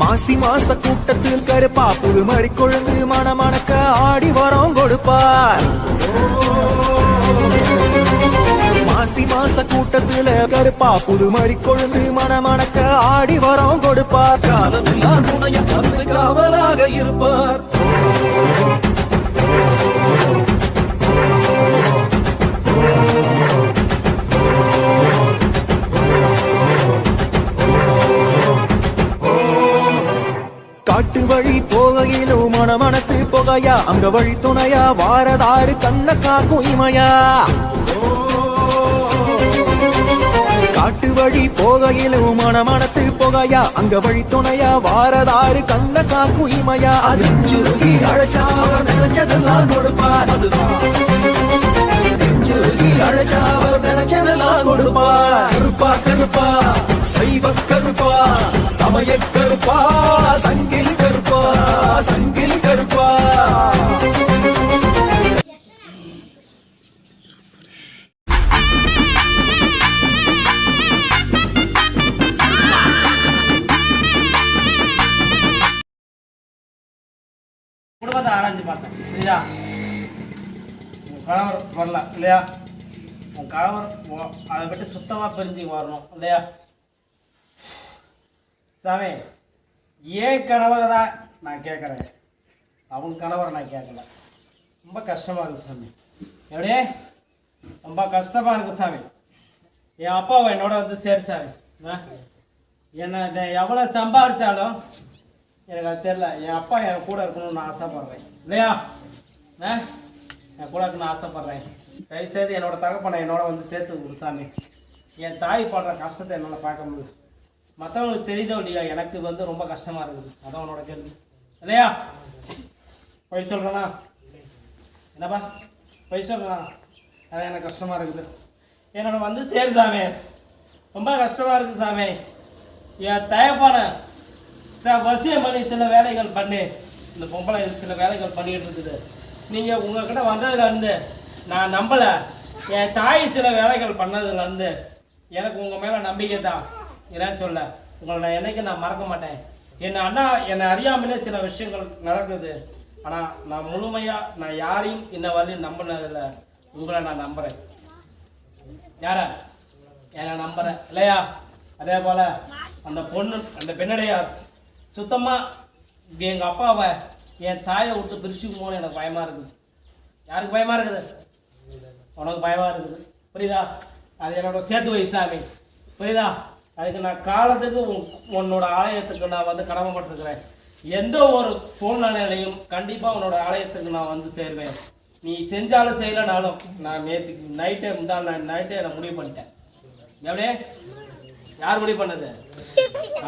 மாசி மாச கூட்டத்தில் கருப்பா புது மடி கொழுந்து மணமணக்க ஆடி வரம் கொடுப்பார். மாசி மாச கூட்டத்தில் கருப்பா புது மடி கொழுந்து மணமணக்க ஆடி வரம் கொடுப்பார். காலமெல்லாம் துணைய காவலாக இருப்பார். துணையா அங்க வழி துணையா வாரதாறு கண்ண காக்கும் இமையா. காட்டு வழி போகையிலும் மணமணத்து புகையா அங்க வழி துணையா வாரதாறு கண்ண காக்கும் இமையா. அது நெஞ்சுருகி அழைச்சா அவர் நினைச்சதெல்லாம் கொடுப்பார். அதுதான். அழைச்சா அவர் நினைச்சதெல்லாம் கொடுப்பார். கருப்பா கருப்பா சைவ கருப்பா சமய கருப்பா சங்கில் குடும்பத்தை ஆராய்ஞ்சு பார்த்தேன். இல்லையா உன் கணவர் வரல இல்லையா? உன் கணவர் அதை பற்றி சுத்தமாக பிரிஞ்சு வரணும் இல்லையா? சாமி ஏன் கணவரை தான் நான் கேட்குறேன்? அவங்க கணவரை நான் கேட்கல. ரொம்ப கஷ்டமாக இருக்குது சாமி. எப்படி? ரொம்ப கஷ்டமாக இருக்குது சாமி. என் அப்பாவை என்னோட வந்து சரி சாமி. என்ன எவ்வளோ சம்பாரிச்சாலும் எனக்கு அது தெரில என் அப்பா என் கூட இருக்கணும்னு நான் ஆசைப்பட்றேன். இல்லையா? ஆ? என் கூட இருக்கணும்னு ஆசைப்பட்றேன். தயவுசெய்து என்னோட தகப்பனை என்னோட வந்து சேர்த்து விடு சாமி. என் தாய் படுற கஷ்டத்தை என்னால் பார்க்க முடியும் மற்றவங்களுக்கு தெரியுதோ இல்லையா எனக்கு வந்து ரொம்ப கஷ்டமாக இருக்குது. அதான் உன்னோட கேள்வி. இல்லையா? பொய் சொல்கிறேண்ணா என்னப்பா? பொய் சொல்கிறேண்ணா அதான் எனக்கு கஷ்டமாக இருக்குது. என்னோட வந்து சேரு சாமி. ரொம்ப கஷ்டமாக இருக்குது சாமி. என் தயப்பான வசியம் பண்ணி சில வேலைகள் பண்ணு. இந்த பொம்பளை சில வேலைகள் பண்ணிட்டு இருக்குது. நீங்கள் உங்ககிட்ட வந்ததுலேருந்து நான் நம்பலை. என் தாய் சில வேலைகள் பண்ணதுலேருந்து எனக்கு உங்கள் மேலே நம்பிக்கை தான். என்னன்னு சொல்ல உங்களை நான் என்றைக்கும் நான் மறக்க மாட்டேன். என்னை அண்ணா என்னை அறியாமலே சில விஷயங்கள் நடக்குது. ஆனால் நான் முழுமையாக நான் யாரையும் இன்ன வரையும் நம்பினதில்லை. உங்களை நான் நம்புகிறேன் யார? என்னை நம்புறேன் இல்லையா? அதே போல் அந்த பொண்ணு அந்த பெண்ணடையார். சுத்தமாக எங்கள் அப்பாவை என் தாயை விட்டு பிரிச்சுக்குமோன்னு எனக்கு பயமாக இருக்குது. யாருக்கு பயமாக இருக்குது? உனக்கு பயமாக இருக்குது. புரியுதா? அது என்னோட சேர்த்து வை சாமி புரியுதா? அதுக்கு நான் காலத்துக்கு உன் உன்னோட ஆலயத்துக்கு நான் வந்து கடமைப்பட்டிருக்கிறேன். எந்த ஒரு சூழ்நிலையிலையும் கண்டிப்பாக உன்னோட ஆலயத்துக்கு நான் வந்து சேர்வேன். நீ செஞ்சாலும் செய்யலைனாலும் நான் நேற்றுக்கு நைட்டே முந்தாள் நான் நைட்டே நான் முடிவு பண்ணிட்டேன். எப்படியே? யார் முடிவு பண்ணது?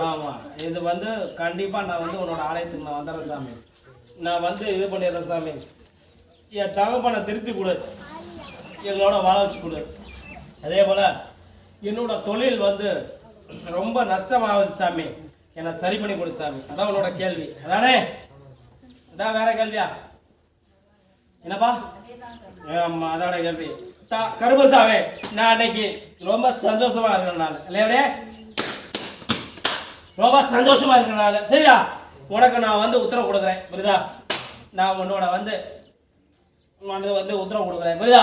ஆமாம் இது வந்து கண்டிப்பாக நான் வந்து உன்னோட ஆலயத்துக்கு நான் வந்துடுறேன் சாமி. நான் வந்து இது பண்ணிடுறேன் சாமி. என் தகப்பனை திருத்தி கொடு. எங்களோட வாழ வச்சு கொடு. அதே போல் என்னோட தொழில் வந்து ரொம்ப நஷ்டமாகுது சாமி. என்னை சரி பண்ணி கொடு சாமி. அதான் உன்னோட கேள்வி. அதானே? அதான் வேற கேள்வியா? என்னப்பா? ஆமா அதோட கேள்வி. தா கருமசாமி நான் அன்னைக்கு ரொம்ப சந்தோஷமா இருக்கேன் நான். இல்லையா ரொம்ப சந்தோஷமா இருக்கேன் நான். சரியா உனக்கு நான் வந்து உத்தரவு கொடுக்குறேன். புரியுதா? நான் உன்னோட வந்து நான் வந்து உத்தரவு கொடுக்குறேன். புரியுதா?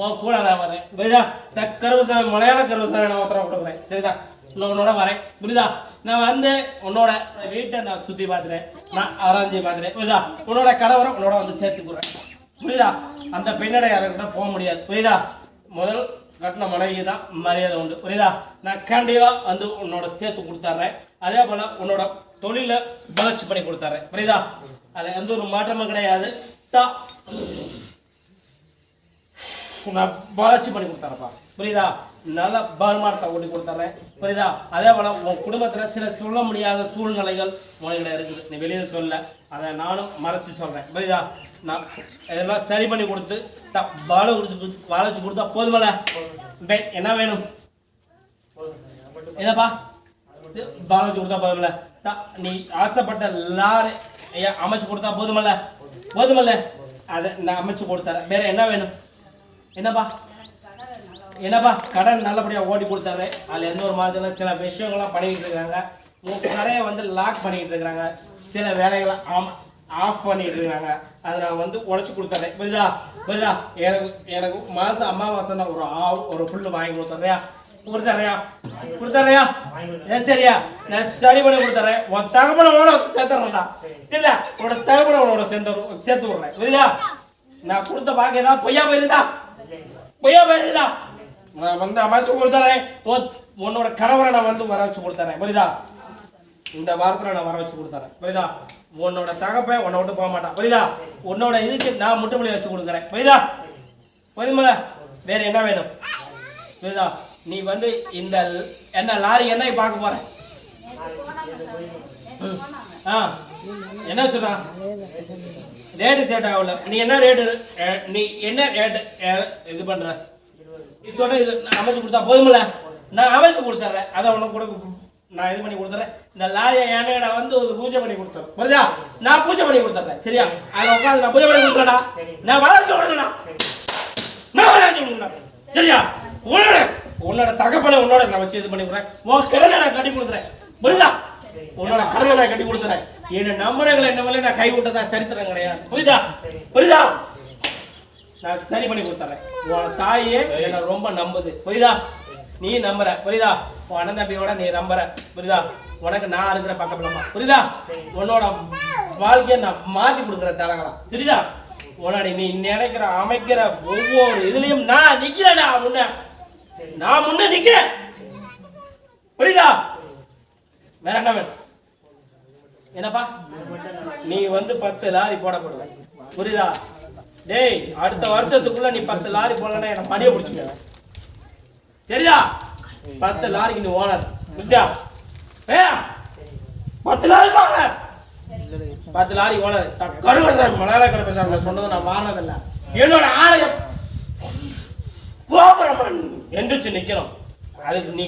உன் கூட நான் வரேன் புரியுதா? த கருவசாமி மலையாள கருவசாமி நான் உத்தரவு கொடுக்குறேன். சரிதா நான் உன்னோட வரேன். புரியுதா? நான் வந்து உன்னோட வீட்டை நான் சுற்றி பார்த்துறேன் நான் ஆராய்ச்சி பார்த்துறேன் புரியுதா? உன்னோட கணவரை உன்னோட வந்து சேர்த்துக்கிறேன் புரியுதா? அந்த பெண்ணடை யாருக்கிட்ட போக முடியாது. புரியுதா? முதல் கட்டின மனைவி தான் மரியாதை உண்டு. புரியுதா? நான் கண்டிப்பாக வந்து உன்னோட சேர்த்து கொடுத்துட்றேன் அதே போல் உன்னோட தொழிலை வளர்ச்சி பண்ணி கொடுத்துட்றேன் புரியுதா? அது எந்த ஒரு மாற்றமும் கிடையாது. தா நான் வளர்ச்சி பண்ணி கொடுத்தாரப்பா. புரியுதா? நல்ல வருமானத்தை ஓட்டி கொடுத்துட்றேன் புரியுதா? அதே போல் உன் குடும்பத்தில் சில சொல்ல முடியாத சூழ்நிலைகள் உனக்கிட்ட இருக்குது. நீ வெளியே சொல்ல. அதை நானும் மறைச்சி சொல்கிறேன் புரியுதா? நான் இதெல்லாம் சரி பண்ணி கொடுத்து த வாழ குடிச்சு வாழ வச்சு கொடுத்தா போதுமல என்ன வேணும்? என்னப்பா? வாழ வச்சு கொடுத்தா போதுமல்ல த நீ ஆசைப்பட்ட லாரி ஐயா அமைச்சு கொடுத்தா போதுமல்ல போதுமல்ல அதை நான் அமைச்சு கொடுத்தறேன். வேற என்ன வேணும்? என்னப்பா? என்னப்பா? கடன் நல்லபடியாக ஓடி கொடுத்தாரு. அதில் எந்த ஒரு மாதிரி சில விஷயங்கள்லாம் பண்ணிக்கிட்டு இருக்காங்க. நிறைய வந்து லாக் பண்ணிக்கிட்டு இருக்கிறாங்க சில வேலைகளை ஆமா ஆஃப் பண்ணிட்டு இருக்காங்க. அதை நான் வந்து உழைச்சி கொடுத்துறேன். புரியுதா? புரியுதா? எனக்கு எனக்கு மாதம் அமாவாசைன்னா ஒரு ஆ ஒரு ஃபுல்லு வாங்கி கொடுத்துட்றியா கொடுத்துட்றியா கொடுத்துட்றியா ஏன் சரியா? நான் சரி பண்ணி கொடுத்துட்றேன் உன் தகவலோட சேர்த்துறேன்டா. இல்ல உன்னோட தகவலோட சேர்த்து சேர்த்து விட்றேன். புரியுதா? நான் கொடுத்த பாக்கு ஏதாவது பொய்யா போயிருந்தா போயிருந்தா நான் வந்து அமைச்சு கொடுத்துறேன். உன் உன்னோட கணவரை நான் வந்து வர வச்சு கொடுத்துறேன். புரியுதா? இந்த வாரத்தில் நான் வர வச்சு கொடுத்துறேன். புரியுதா? உன்னோட தகப்பன் உன்னை விட்டு போக மாட்டான். புரியுதா? உன்னோட இதுக்கு நான் முட்டுமொழி வச்சு கொடுக்குறேன். புரியுதா? புரியுமில்ல வேற என்ன வேணும்? புரியுதா? நீ வந்து இந்த என்ன லாரி என்ன பார்க்க போற. ஆ. என்ன சொன்னா? ரேட்டு செட் ஆகல. நீ என்ன ரேட்டு நீ என்ன ரேட்டு இது பண்ற? நீ சொன்ன இது நான் அமைச்சு கொடுத்தா போதுமில்ல நான் அமைச்சு கொடுத்துட்றேன் அதை உனக்கு கூட நான் இது பண்ணி கொடுத்துறேன். இந்த லாரியை ஏன்னா நான் வந்து ஒரு பூஜை பண்ணி கொடுத்தேன்? புரியுதா? நான் பூஜை பண்ணி கொடுத்துட்றேன் சரியா? அதில் உட்காந்து நான் பூஜை பண்ணி கொடுத்துறேன்டா. நான் வளர்ச்சி கொடுக்கணும்டா நான் வளர்ச்சி கொடுக்கணும் சரியா? உன்னோட உன்னோட தகப்பனை உன்னோட நான் வச்சு இது பண்ணி கொடுறேன் உன் கிடனை நான் கட்டி கொடுத்துறேன் புரியுதா? உன்னோட கடனை நான் கட்டி கொடுத்துறேன். என்ன நம்புறங்களை என்ன நான் கை விட்டதா சரித்திரம் கிடையாது. புரியுதா? புரியுதா? நான் சரி பண்ணி கொடுத்துறேன். உன் தாயே என்ன ரொம்ப நம்புது. புரியுதா? நீ நம்புற. புரியுதா? உன் அண்ணன் தம்பியோட நீ நம்புற. புரியுதா? உனக்கு நான் இருக்கிற பக்கபலமா புரியுதா? உன்னோட வாழ்க்கையை நான் மாத்தி கொடுக்குற தரங்களாம் புரியுதா? உன்னோட நீ நினைக்கிற அமைக்கிற ஒவ்வொரு இதுலயும் நான் நிக்கிறேன்டா முன்ன. நான் முன்ன நிக்கிறேன். புரியுதா? வேற என்ன வேணும் என்னப்பா? நீ வந்து பத்து லாரி போடப்படுவ புரியுதா? டேய் அடுத்த வருஷத்துக்குள்ள நீ பத்து லாரி போடலன்னா என்ன மடிய பிடிச்சிக்க. சரியா பத்து லாரிக்கு நீ ஓனர் புரியா ஏ பத்து லாரி ஓனர் பத்து லாரி ஓனர் கருவசாமி மலையாள கருவசாமி சொன்னது நான் வாங்கினதில்ல என்னோட ஆலயம் கோபுரமன் எந்திரிச்சு நிக்கணும். அதுக்கு நீ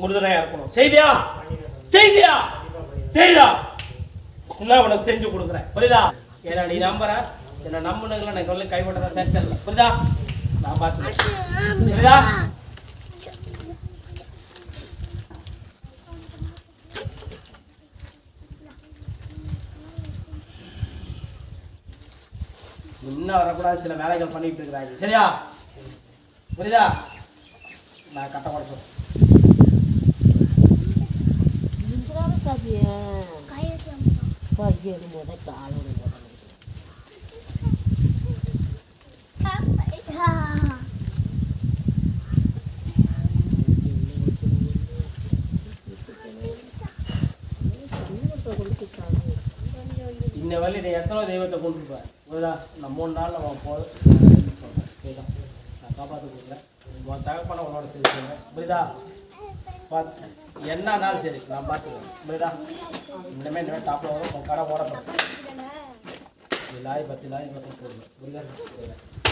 முருதனையா இருக்கணும். செய்தியா? செய்தியா? செய்தா? நான் உனக்கு செஞ்சு கொடுக்குறேன். புரியுதா? ஏன்னா நீ நம்புற. என்ன நம்புனதுல நான் சொல்ல கைவிட்டதா சேர்த்தல புரியுதா? நான் பார்த்துக்கிறேன். புரியுதா? இன்னும் வரக்கூடாது. சில வேலைகள் பண்ணிட்டு இருக்கிறாங்க சரியா? புரியுதா? நான் கட்ட குறைச்சோம் பையன் முத காலம் இந்த வேலையில் எத்தனை தெய்வத்தை கொண்டு போய் புரியுதா? நம்ம மூணு நாள் நம்ம போதும் சொல்கிறேன் நான் காப்பாற்ற கொடுக்குறேன். உன் தகப்பனை உன்னோட சேர்த்துக்கிறேன் புரியுதா? பார்த்து என்னன்னாலும் சரி நான் பார்த்துக்கிறேன். புரியுதா? இனிமேல் இனிமேல் டாப்பில் வரும் உன் கடை ஓடப்படும். நீ லாரி பத்து லாரி போடுவேன் புரியுதா?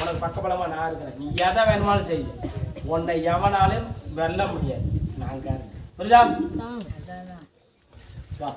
உனக்கு பக்கபலமாக நான் இருக்கிறேன். நீ எதை வேணுமாலும் செய்ய உன்னை எவனாலும் வெல்ல முடியாது. நான் இருக்கேன் புரியுதா? வா.